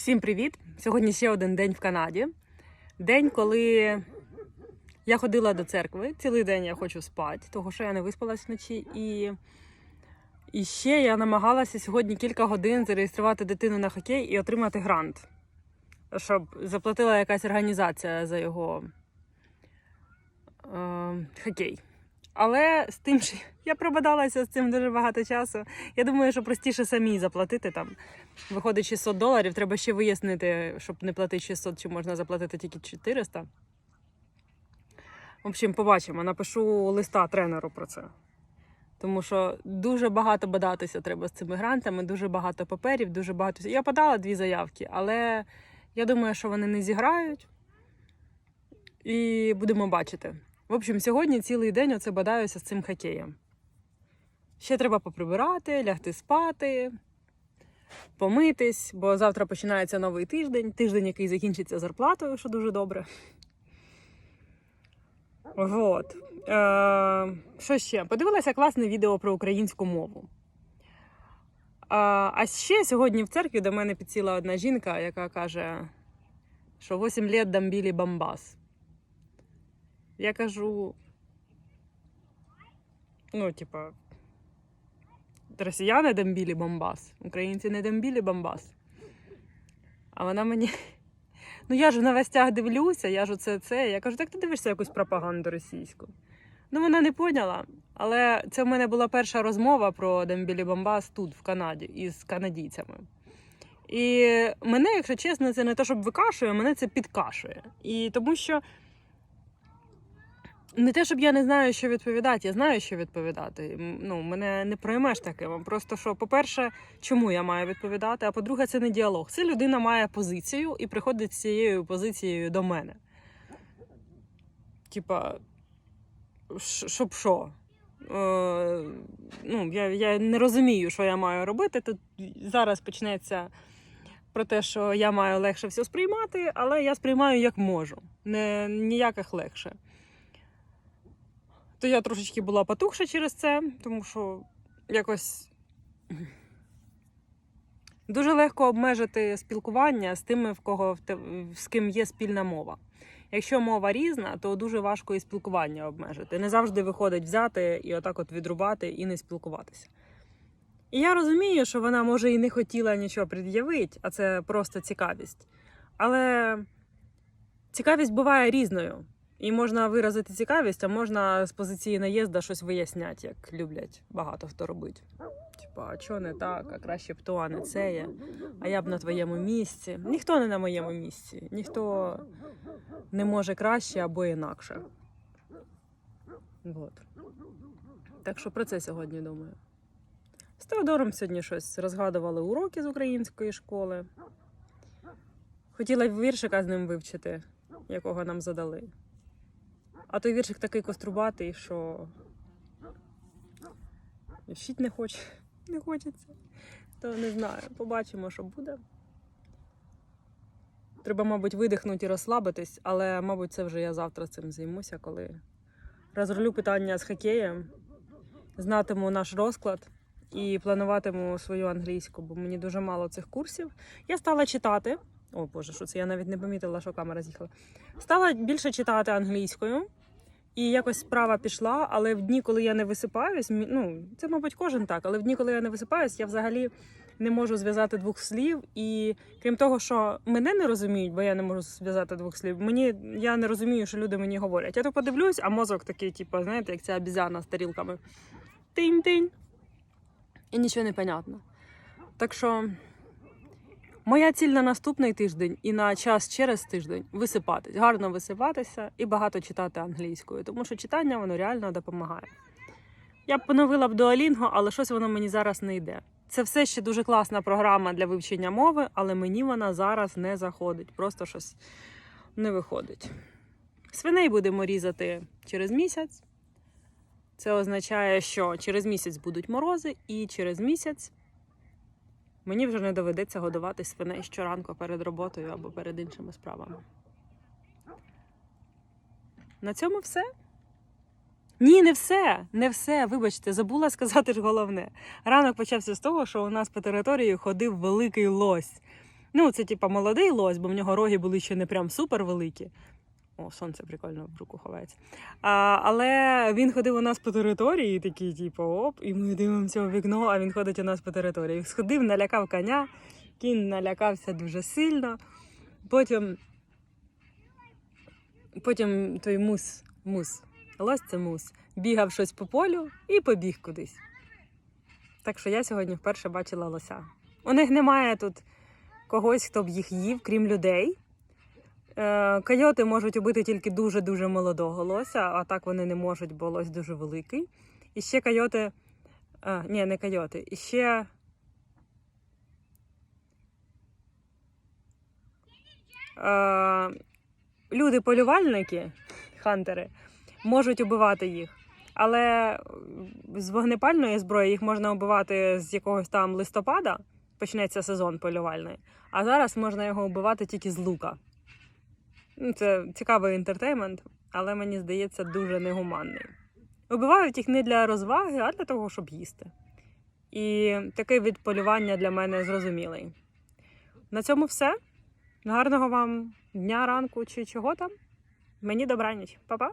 Всім привіт! Сьогодні ще один день в Канаді. День, коли я ходила до церкви. Цілий день я хочу спати, тому що я не виспалась вночі. І, і ще я намагалася сьогодні кілька годин зареєструвати дитину на хокей і отримати грант, щоб заплатила якась організація за його е, хокей. Але з тим, що я пробадалася з цим дуже багато часу. Я думаю, що простіше самі заплатити там. Виходить 600 доларів, треба ще вияснити, щоб не платити 600, чи можна заплатити тільки 400. В общем, побачимо. Напишу листа тренеру про це. Тому що дуже багато бадатися треба з цими грантами, дуже багато паперів, дуже багато. Я подала дві заявки, але я думаю, що вони не зіграють. І будемо бачити. В общем, сьогодні цілий день оце бадаюся з цим хокеєм. Ще треба поприбирати, лягти спати, помитись, бо завтра починається новий тиждень. Тиждень, який закінчиться зарплатою, що дуже добре. Вот. Е, що ще? Подивилася класне відео про українську мову. А, а ще сьогодні в церкві до мене підсіла одна жінка, яка каже, що 8 лет дамбілі бамбас. Я кажу, ну, типа, росіяни дембілі бомбас, українці не дембілі бомбас. А вона мені. Ну я ж в новостях дивлюся, я ж оце це. Я кажу, так ти дивишся якусь пропаганду російську. Ну, вона не поняла. Але це в мене була перша розмова про дембілі бомбас тут, в Канаді, із канадійцями. І мене, якщо чесно, це не те, щоб викашує, мене це підкашує. І тому що не те, щоб я не знаю, що відповідати, я знаю, що відповідати. Ну, мене не проймеш таким. Просто що, по-перше, чому я маю відповідати? А по-друге, це не діалог. Це людина має позицію і приходить з цією позицією до мене. Типа, щоб що? Е, ну, я, я не розумію, що я маю робити. Тут зараз почнеться про те, що я маю легше все сприймати, але я сприймаю як можу. Не, ніяких легше. То я трошечки була потухша через це, тому що якось дуже легко обмежити спілкування з тими, в кого з ким є спільна мова. Якщо мова різна, то дуже важко і спілкування обмежити. Не завжди виходить взяти і отак от відрубати і не спілкуватися. І я розумію, що вона може і не хотіла нічого пред'явити, а це просто цікавість. Але цікавість буває різною. І можна виразити цікавість, а можна з позиції наїзда щось виясняти, як люблять багато хто робить. Типа, а чого не так, а краще б то, а не це є. А я б на твоєму місці. Ніхто не на моєму місці, ніхто не може краще або інакше. Вот. Так що про це сьогодні думаю. З Теодором сьогодні щось розгадували уроки з української школи. Хотіла б віршика з ним вивчити, якого нам задали. А той віршик такий кострубатий, що і вчить не хоче, не хочеться. То не знаю. Побачимо, що буде. Треба, мабуть, видихнути і розслабитись, але, мабуть, це вже я завтра цим займуся, коли розрулю питання з хокеєм, знатиму наш розклад і плануватиму свою англійську, бо мені дуже мало цих курсів. Я стала читати. О Боже, що це? Я навіть не помітила, що камера з'їхала. Стала більше читати англійською. І якось справа пішла, але в дні, коли я не висипаюсь, ну це, мабуть, кожен так, але в дні, коли я не висипаюсь, я взагалі не можу зв'язати двох слів. І крім того, що мене не розуміють, бо я не можу зв'язати двох слів, мені я не розумію, що люди мені говорять. Я то подивлюсь, а мозок такий, типу, знаєте, як ця обізяна з тарілками. Тинь-тинь. І нічого не понятно. Так що. Моя ціль на наступний тиждень і на час через тиждень висипатись, гарно висипатися і багато читати англійською, тому що читання воно реально допомагає. Я б поновила б Duolingo, але щось воно мені зараз не йде. Це все ще дуже класна програма для вивчення мови, але мені вона зараз не заходить. Просто щось не виходить. Свиней будемо різати через місяць. Це означає, що через місяць будуть морози, і через місяць Мені вже не доведеться годувати свиней щоранку перед роботою або перед іншими справами. На цьому все. Ні, не все, не все. Вибачте, забула сказати ж головне. Ранок почався з того, що у нас по території ходив великий лось. Ну, це типа молодий лось, бо в нього роги були ще не прям супер великі. О, сонце прикольно в руку ховається. А, але він ходив у нас по території, такий, типу, оп, і ми дивимося у вікно, а він ходить у нас по території. Сходив, налякав коня, кінь налякався дуже сильно. Потім, потім той мус, мус, лось це мус, бігав щось по полю і побіг кудись. Так що я сьогодні вперше бачила лося. У них немає тут когось, хто б їх їв, крім людей. Е, Койоти можуть убити тільки дуже-дуже молодого лося, а так вони не можуть, бо лось дуже великий. І ще койоти. А, ні, не койоти. І ще. Е, люди-полювальники, хантери, можуть убивати їх. Але з вогнепальної зброї їх можна вбивати з якогось там листопада, почнеться сезон полювальний. А зараз можна його вбивати тільки з лука. Ну, Це цікавий інтертеймент, але мені здається дуже негуманний. Вбивають їх не для розваги, а для того, щоб їсти. І таке від полювання для мене зрозумілий. На цьому все. Гарного вам дня, ранку чи чого там. Мені добраніч. Па-па!